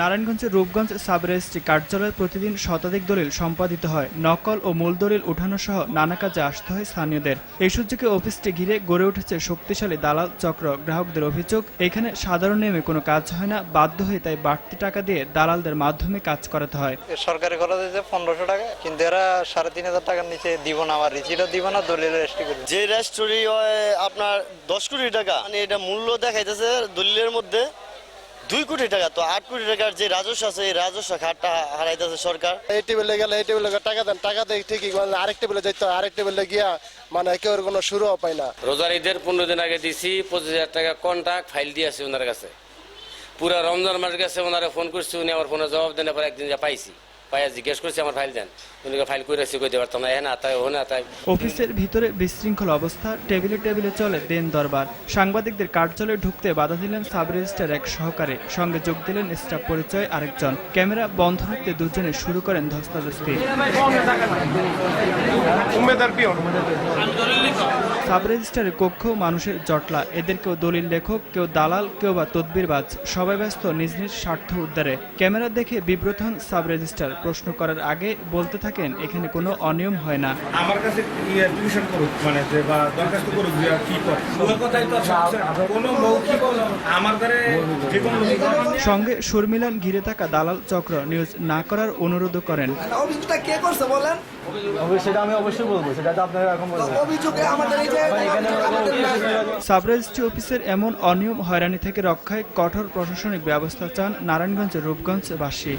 নারায়ণগঞ্জের Rupganj sub registry কার্যালয়ে প্রতিদিন শতাধিক দলিল সম্পাদিত হয়। নকল ও মূল দলিল উঠানো সহ নানা কাজে আসতে হয় স্থানীয়দের। এই সুযোগে অফিসটি ঘিরে গড়ে উঠেছে শক্তিশালী দালাল চক্র। গ্রাহকদের অভিযোগ এখানে সাধারণ নিয়মে কোনো কাজ হয় না বাধ্য হয়ে তাই বাড়তি টাকা দিয়ে দালালদের মাধ্যমে কাজ করাতে হয়। সরকারি খরচ হয়েছে পনেরোশো টাকা কিন্তু এরা সাড়ে তিন হাজার টাকার নিচে দিব না আমার রিসিটও দিব না দলিল রেজিস্ট্রি করবে যে রেস্টুরি আপনার দশ কোটি টাকা মানে এটা মূল্য দেখাইতেছে দলিলের মধ্যে। দুই কোটি টাকা তো আট কোটি টাকার যে রাজস্ব আছে এই রাজস্ব খাতটা হারাইতেছে সরকার। এই টেবিলে গেলে এই টেবিলে টাকা দেন টাকা দেয় ঠিকই মানে আরেক টেবিলে হয় আরেক টেবিলে গিয়া মানে কেউ কোনো শুরুও পায় না। রোজার ঈদের পনেরো দিন আগে দিছি পঁচিশ হাজার টাকা কন্ট্রাক্ট ফাইল দিয়ে আছে ওনার কাছে। পুরা রমজান মাস গেছে ওনারা ফোন করছি উনি আমার ফোনে জবাব দেন পর একদিন যা পাইছি। পাইয়া জিজ্ঞেস করছি আমার ফাইল দেন। ফাইল করে রেসিভ করতে পারতাম না এ না তাই ও না অফিসের ভিতরে বিশৃঙ্খল অবস্থা টেবিলে টেবিলে চলে দেন দরবার। সাংবাদিকদের কার্যালয়ে ঢুকতে বাধা দিলেন সাব রেজিস্ট্রার এক সহকারী। সঙ্গে যোগ দিলেন স্টাফ পরিচয় আরেকজন। ক্যামেরা বন্ধ রাখতে দুজনে শুরু করেন ধস্তাধস্তি। সাব রেজিস্ট্রারের কক্ষ মানুষের জটলা। এদের কেউ দলিল লেখক কেউ দালাল কেউ বা তদবিরবাজ। সবাই ব্যস্ত নিজ নিজ স্বার্থ উদ্ধারে। ক্যামেরা দেখে বিব্রত হন সাব রেজিস্ট্রার প্রশ্ন করার আগে বলতে থাকেন এখানে কোনো অনিয়ম হয় না। আমার কাছে ইয়ে টিউশন করুক মানে যে বা দরখাস্ত করুক যে কি করে। কোনো মৌখিক আমার দ্বারা যে কোনো সঙ্গে শর্মিলান ঘিরে থাকা দালাল চক্র নিউজ না করার অনুরোধ করেন। অভিযোগটা কে করছে বলেন? সেটা আমি অবশ্যই বলব সেটা তো আপনারা এখন বলবেন। অভিযোগে আমাদের এই যে আমাদের সাব রেজিস্ট্রি অফিসের এমন অনিয়ম হয়রানি থেকে রক্ষায় কঠোর প্রশাসনিক ব্যবস্থা চান নারায়ণগঞ্জের রূপগঞ্জবাসী।